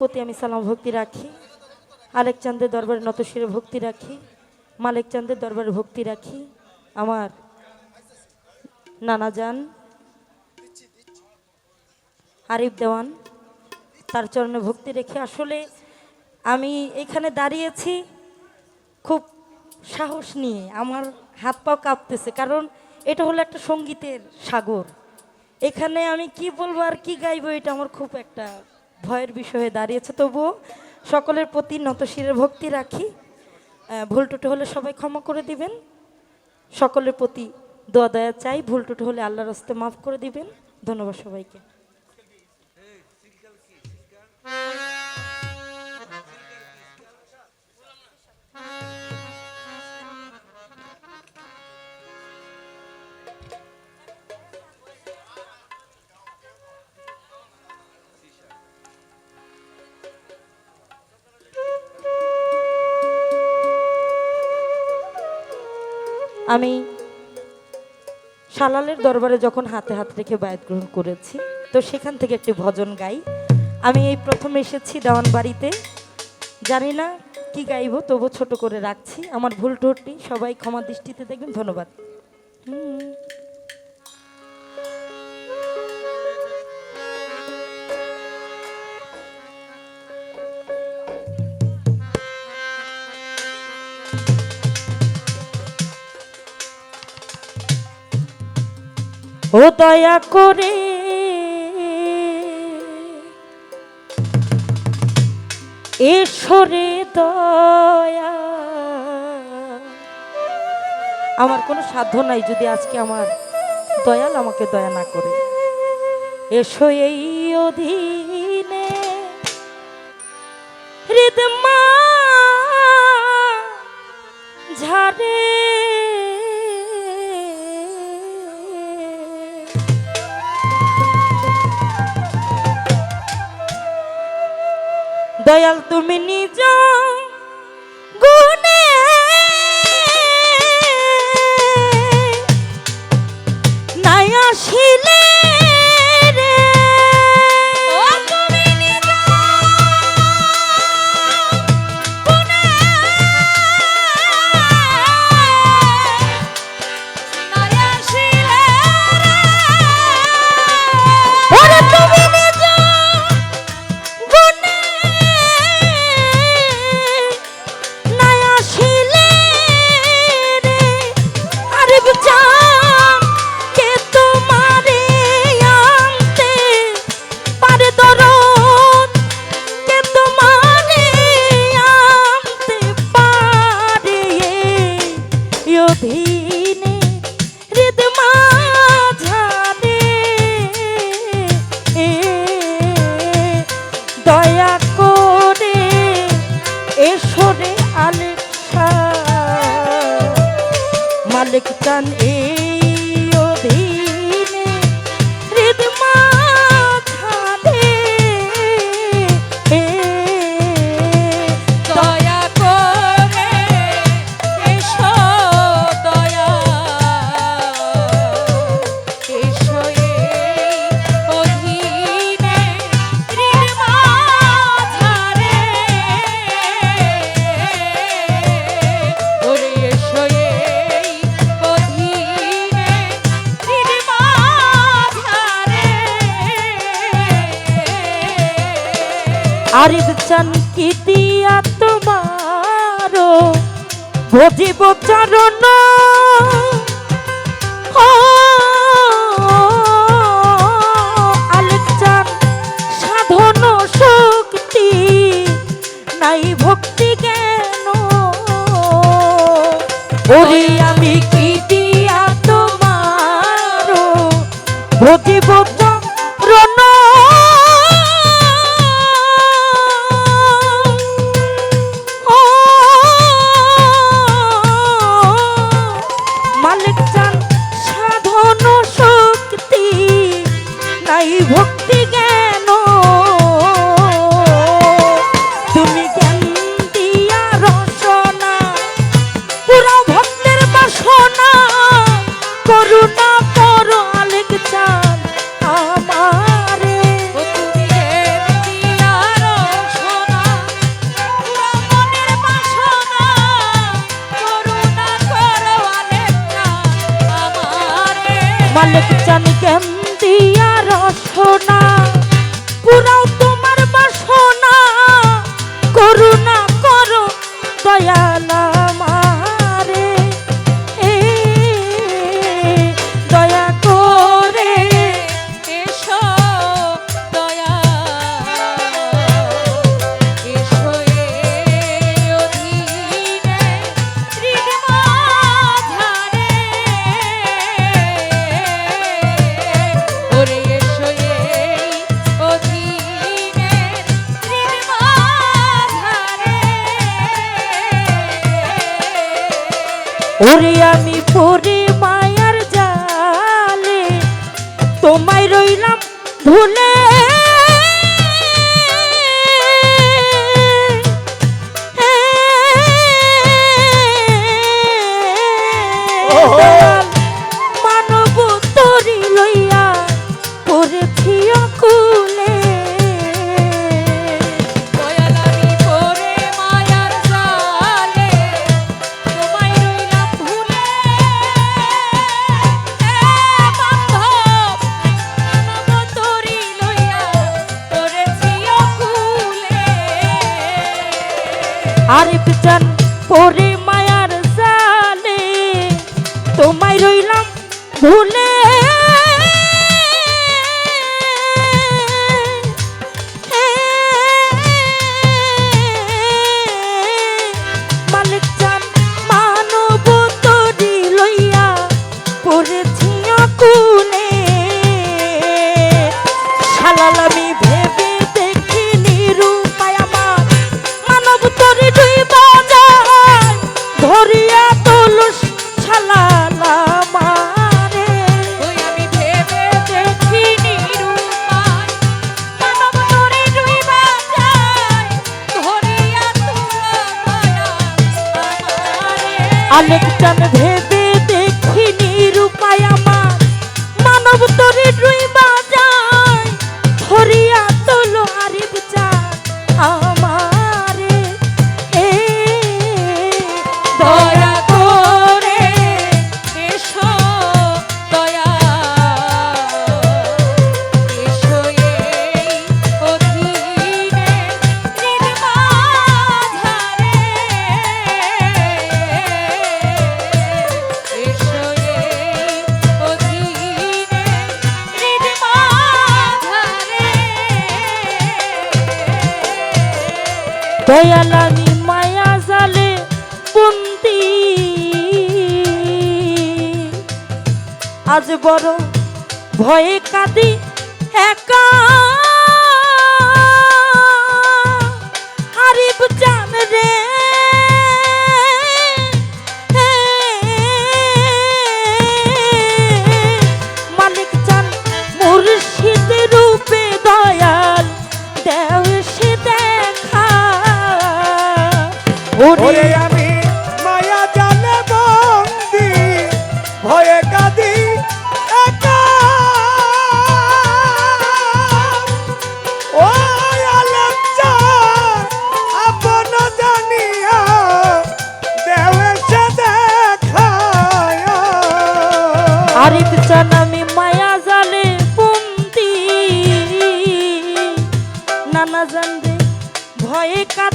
প্রতি আমি সালাম, ভক্তি রাখি। আলেক চাঁদের দরবারে নতশিরে ভক্তি রাখি। মালেক চাঁদের দরবারে ভক্তি রাখি। আমার নানা যান আরিফ দেওয়ান, তার চরণে ভক্তি রেখে আসলে আমি এখানে দাঁড়িয়েছি খুব সাহস নিয়ে। আমার হাত পাও কাঁপতেছে, কারণ এটা হলো একটা সঙ্গীতের সাগর। এখানে আমি কি বলব আর কি গাইবো, এটা আমার খুব একটা ভয়ের বিষয়ে দাঁড়িয়েছে। তবুও সকলের প্রতি নতশিরের ভক্তি রাখি। ভুল টুটু হলে সবাই ক্ষমা করে দিবেন। সকলের প্রতি দোয়া দয়া চাই। ভুল টুটু হলে আল্লাহর হস্তে মাফ করে দিবেন। ধন্যবাদ সবাইকে। আমি শালালের দরবারে যখন হাতে হাত রেখে বায়াত গ্রহণ করেছি, তো সেখান থেকে একটি ভজন গাই। আমি এই প্রথম এসেছি দেওয়ান বাড়িতে। জানি না কি গাইব, তবু ছোট করে রাখছি। আমার ভুল টুটি সবাই ক্ষমা দৃষ্টিতে দেখবেন, ধন্যবাদ। হুম। ও দয়া করে। এসরে দয়া। আমার কোনো সাধ্য নাই যদি আজকে আমার দয়াল আমাকে দয়া না করে। এসো এই অধীনে দয়াল তুমি নিজ এসরে আলেখা। মালিক তান এই আরিফ চান কি দিয়া তোমার? ভজিব চরণ ও, সাধন শক্তি নাই ভক্তি জ্ঞান ওরে আমি কি দিয়া তোমার? ভজিব চাই ভক্তি জ্ঞান তুমি জ্ঞান দিয়া রসনা পুরো ভক্তের বাসনা করুণা পর আলেক চান আমারে। তুমি জ্ঞান দিয়া রসনা পুরা মনের বাসনা করুণা পর আলেক চান আমারে। মালিক চান জ্ঞান দিয়া বাসনা পুরাও তোমার বাসনা করু ওরে আমি পরে মায়ার জালে তোমায় রইলাম ভুলে আরেক জান পরে মায়ার জালে। তোমায় রইলাম ভুলে টান ভেদ দয়াল মায়া জালে বন্দি। আজ বড় ভয়ে কাঁদি একা।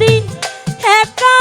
দিন একা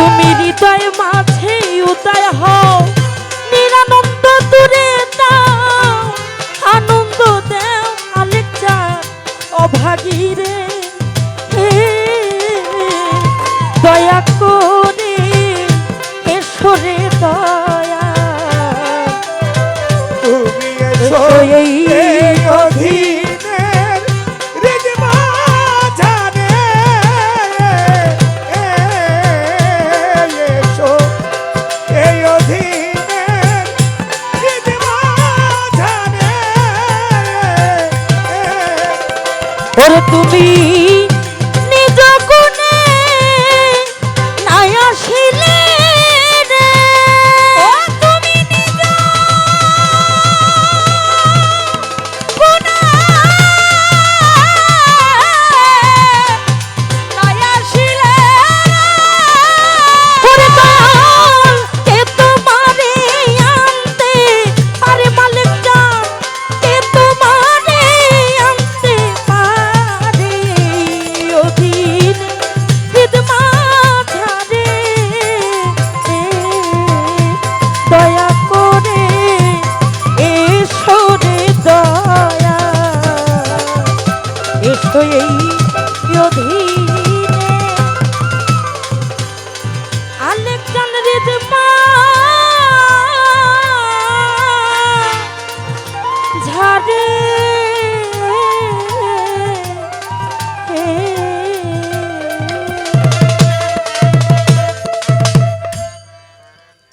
তুমি হৃদয় মাঝে উদয় হও। নিরানন্দ দূরে দাও আনন্দ দেও আলেকজার অভাগীরে। দয়া করে এসরে দয়া। তুমি এসো এই অধীর মা